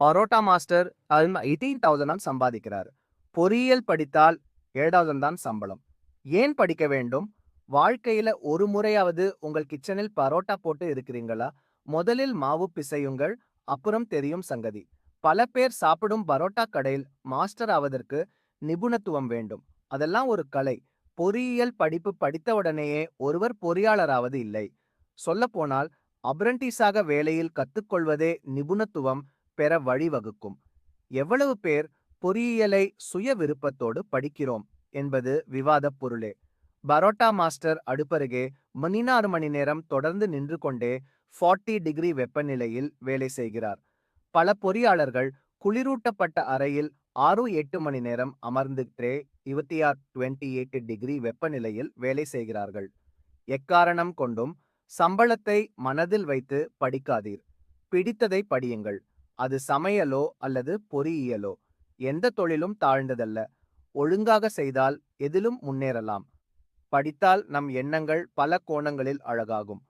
Parotta master eighteen thousand சம்பாதிக்கிறார். பொறியியல் படித்தால் ஏழாயிரம் தான் சம்பளம். ஏன் படிக்க வேண்டும்? வாழ்க்கையில ஒரு முறையாவது உங்கள் கிச்சனில் பரோட்டா போட்டு இருக்கிறீங்களா முதலில் மாவு பிசையுங்கள் அப்புறம் தெரியும் சங்கதி. பல பேர் சாப்பிடும் பரோட்டா கடையில் மாஸ்டர் ஆவதற்கு நிபுணத்துவம் வேண்டும். அதெல்லாம் ஒரு கலை. பொறியியல் படிப்பு படித்தவுடனேயே ஒருவர் பொறியாளராவது இல்லை. சொல்லப்போனால் அப்ரண்டிஸாக வேலையில் கத்துக்கொள்வதே நிபுணத்துவம் பெற வழிவகுக்கும். எவ்வளவு பேர் பொறியியலை சுய விருப்பத்தோடு படிக்கிறோம் என்பது விவாதப் பொருளே. பரோட்டா மாஸ்டர் அடுப்பருகே மணினாறு மணி நேரம் தொடர்ந்து நின்று கொண்டே ஃபார்ட்டி டிகிரி வெப்பநிலையில் வேலை செய்கிறார். பல பொறியாளர்கள் குளிரூட்டப்பட்ட அறையில் ஆறு எட்டு மணி நேரம் அமர்ந்துட்டே இருபத்தி ஆறு டுவெண்ட்டி எயிட் டிகிரி வெப்பநிலையில் வேலை செய்கிறார்கள். எக்காரணம் கொண்டும் சம்பளத்தை மனதில் வைத்து படிக்காதீர். பிடித்ததை படியுங்கள். அது சமையலோ அல்லது பொறியியலோ. எந்த தொழிலும் தாழ்ந்ததல்ல. ஒழுங்காக செய்தால் எதிலும் முன்னேறலாம். படித்தால் நம் எண்ணங்கள் பல கோணங்களில் அழகாகும்.